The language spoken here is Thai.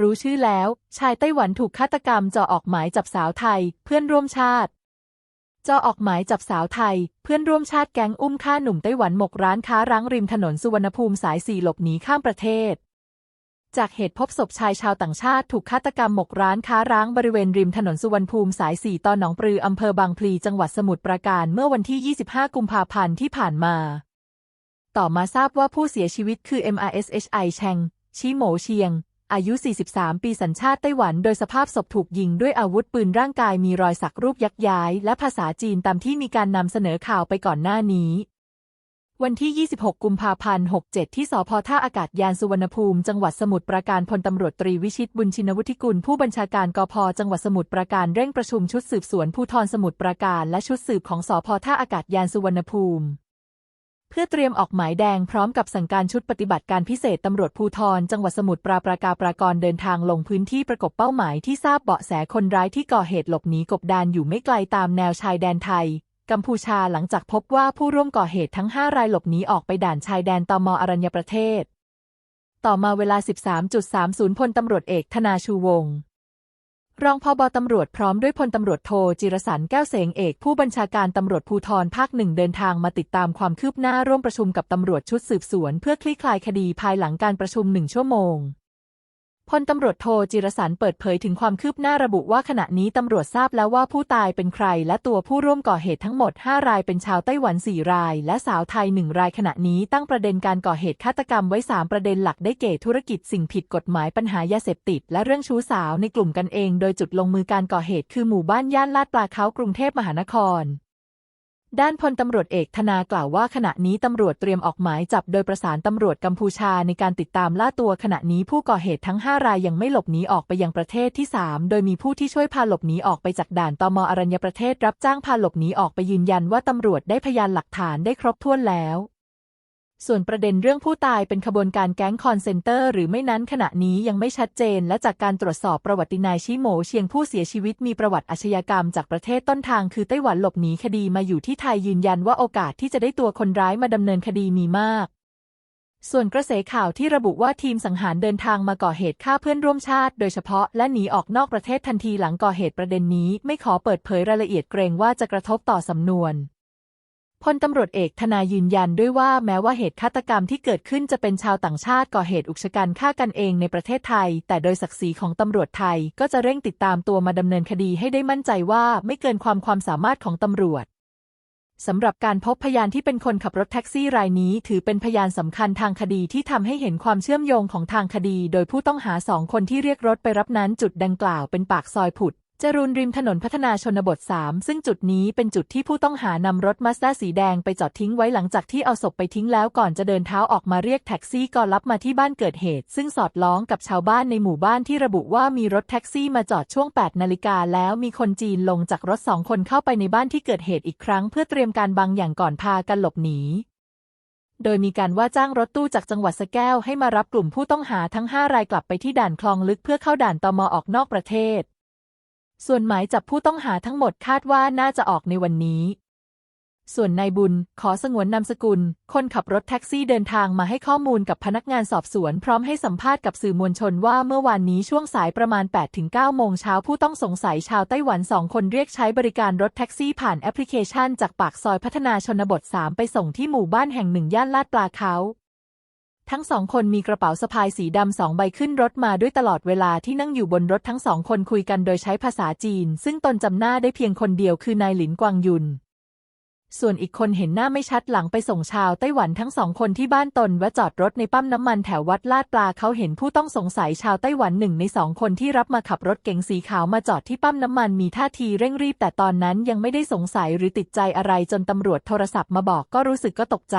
รู้ชื่อแล้ว ชายไต้หวันถูกฆาตกรรมจ่อออกหมายจับสาวไทย เพื่อนร่วมชาติจ่อออกหมายจับสาวไทย เพื่อนร่วมชาติแก๊งอุ้มฆ่าหนุ่มไต้หวันหมกร้านค้าร้างริมถนนสุวรรณภูมิสายสี่หลบหนีข้ามประเทศ จากเหตุพบศพชายชาวต่างชาติถูกฆาตกรรมหมกร้านค้าร้างบริเวณริมถนนสุวรรณภูมิสายสี่ตอนหนองปลืออำเภอบางพลีจังหวัดสมุทรปราการเมื่อวันที่ 25 กุมภาพันธ์ที่ผ่านมา ต่อมาทราบว่าผู้เสียชีวิตคือ MRSHI แชงชิโหมเชียง อายุ 43 ปีสัญชาติไต้หวันโดยสภาพศพถูกยิงด้วยอาวุธปืนร่างกายมีรอยสักรูปยักย้าย และภาษาจีนตามที่มีการนำเสนอข่าวไปก่อนหน้านี้ วันที่ 26 กุมภาพันธ์ 67 ที่สพท่าอากาศยานสุวรรณภูมิ จังหวัดสมุทรปราการพลตำรวจตรีวิชิตบุญชินวุฒิกุล ผู้บัญชาการกพจังหวัดสมุทรปราการเร่งประชุมชุดสืบสวนภูธรสมุทรปราการ และชุดสืบของสพท่าอากาศยานสุวรรณภูมิ เพื่อเตรียมออกหมายแดงพร้อมกับสั่งการชุดปฏิบัติการพิเศษตำรวจภูธรจังหวัดสมุทรปราปรากาปรากรเดินทางลงพื้นที่ประกบเป้าหมายที่ทราบเบาะแสคนร้ายที่ก่อเหตุหลบหนีกบดานอยู่ไม่ไกลตามแนวชายแดนไทย กัมพูชาหลังจากพบว่าผู้ร่วมก่อเหตุทั้ง 5 รายหลบหนีออกไปด่านชายแดนตมอรัญญประเทศ ต่อมาเวลา 13.30 พลตำรวจเอกธนาชูวงศ์ รองพอบตำรวจพร้อมด้วยพลตำรวจโทจิรสันแก้วเสงเอกผู้บัญชาการตำรวจภูธรภาคหนึ่งเดินทางมาติดตามความคืบหน้าร่วมประชุมกับตำรวจชุดสืบสวน เพื่อคลี่คลายคดีภายหลังการประชุมหนึ่งชั่วโมง พลตำรวจโทจิรสันเปิดเผยถึงความคืบหน้าระบุว่าขณะนี้ตำรวจทราบแล้วว่าผู้ตายเป็นใคร และตัวผู้ร่วมก่อเหตุทั้งหมด 5 รายเป็นชาวไต้หวัน 4 ราย และสาวไทย 1 รายขณะนี้ตั้งประเด็นการก่อเหตุฆาตกรรมไว้ 3 ประเด็นหลักได้แก่ธุรกิจสิ่งผิดกฎหมายปัญหายาเสพติด และเรื่องชู้สาวในกลุ่มกันเอง โดยจุดลงมือการก่อเหตุคือหมู่บ้านย่านลาดปลาเขากรุงเทพมหานคร ด้านพลตำรวจเอกธนากล่าวว่าขณะนี้ตำรวจเตรียมออกหมายจับโดยประสานตำรวจกัมพูชาในการติดตามล่าตัวขณะนี้ผู้ก่อเหตุทั้ง 5 รายยังไม่หลบหนีออกไปยังประเทศที่ 3 โดยมีผู้ที่ช่วยพาหลบหนีออกไปจากด่านตมอรัญญประเทศรับจ้างพาหลบหนีออกไปยืนยันว่าตำรวจได้พยานหลักฐานได้ครบถ้วนแล้ว ส่วนประเด็นเรื่องผู้ตายเป็นขบวนการแก๊งคอนเซนเตอร์หรือไม่นั้นขณะนี้ยังไม่ชัดเจน และจากการตรวจสอบประวัตินายชิโหมเชียงผู้เสียชีวิตมีประวัติอาชญากรรมจากประเทศต้นทางคือไต้หวันหลบหนีคดีมาอยู่ที่ไทยยืนยันว่าโอกาสที่จะได้ตัวคนร้ายมาดำเนินคดีมีมากส่วนกระแสข่าวที่ระบุว่าทีมสังหารเดินทางมาก่อเหตุฆ่าเพื่อนร่วมชาติ โดยเฉพาะและหนีออกนอกประเทศทันทีหลังก่อเหตุประเด็นนี้ ไม่ขอเปิดเผยรายละเอียดเกรงว่าจะกระทบต่อสำนวน พลตำรวจเอกธนายืนยันด้วยว่าแม้ว่าเหตุฆาตกรรมที่เกิดขึ้นจะเป็นชาวต่างชาติก่อเหตุอุกชะกันฆ่ากันเองในประเทศไทย แต่โดยศักดิ์ศรีของตำรวจไทยก็จะเร่งติดตามตัวมาดำเนินคดีให้ได้มั่นใจว่าไม่เกินความความสามารถของตำรวจสำหรับการพบพยานที่เป็นคนขับรถแท็กซี่รายนี้ถือเป็นพยานสำคัญทางคดีที่ทำให้เห็นความเชื่อมโยงของทางคดี โดยผู้ต้องหาสองคนที่เรียกรถไปรับนั้นจุดดังกล่าวเป็นปากซอยผุด จรูนริมถนนพัฒนาชนบท 3 ซึ่งจุดนี้เป็นจุดที่ผู้ต้องหานำรถมาสด้าสีแดงไปจอดทิ้งไว้หลังจากที่เอาศพไปทิ้งแล้วก่อนจะเดินเท้าออกมาเรียกแท็กซี่ก็รับมาที่บ้านเกิดเหตุ ซึ่งสอดล้องกับชาวบ้านในหมู่บ้านที่ระบุว่ามีรถแท็กซี่มาจอดช่วง 8 นาฬิกาแล้วมีคนจีนลงจากรถสองคนเข้าไปในบ้านที่เกิดเหตุอีกครั้ง เพื่อเตรียมการบางอย่างก่อนพากันหลบหนีโดยมีการว่าจ้างรถตู้จากจังหวัดสแก้วให้มารับกลุ่มผู้ต้องหาทั้ง 5 รายกลับไปที่ด่านคลองลึกเพื่อเข้าด่านตมออกนอกประเทศ ส่วนหมายจับผู้ต้องหาทั้งหมดคาดว่าน่าจะออกในวันนี้ ส่วนนายบุญขอสงวนนามสกุล คนขับรถแท็กซี่เดินทางมาให้ข้อมูลกับพนักงานสอบสวน พร้อมให้สัมภาษณ์กับสื่อมวลชนว่าเมื่อวานนี้ช่วงสายประมาณ 8-9 โมงเช้าผู้ต้องสงสัยชาวไต้หวันสองคนเรียกใช้บริการรถแท็กซี่ผ่านแอปพลิเคชัน จากปากซอยพัฒนาชนบท 3 ไปส่งที่หมู่บ้านแห่งหนึ่งย่านลาดปลาเขา ทั้งสองคนมีกระเป๋าสะพายสีดำสองใบขึ้นรถมาด้วยตลอดเวลาที่นั่งอยู่บนรถทั้งสองคนคุยกันโดยใช้ภาษาจีน ซึ่งตนจำหน้าได้เพียงคนเดียวคือนายหลินกวางยุน ส่วนอีกคนเห็นหน้าไม่ชัดหลังไปส่งชาวไต้หวันทั้งสองคนที่บ้านตนแวะจอดรถในปั๊มน้ำมันแถววัดลาดปลาเขาเห็นผู้ต้องสงสัยชาวไต้หวันหนึ่งในสองคนที่รับมาขับรถเก๋งสีขาวมาจอดที่ปั๊มน้ำมันมีท่าทีเร่งรีบแต่ตอนนั้นยังไม่ได้สงสัยหรือติดใจอะไรจนตำรวจโทรศัพท์มาบอกก็รู้สึกก็ตกใจ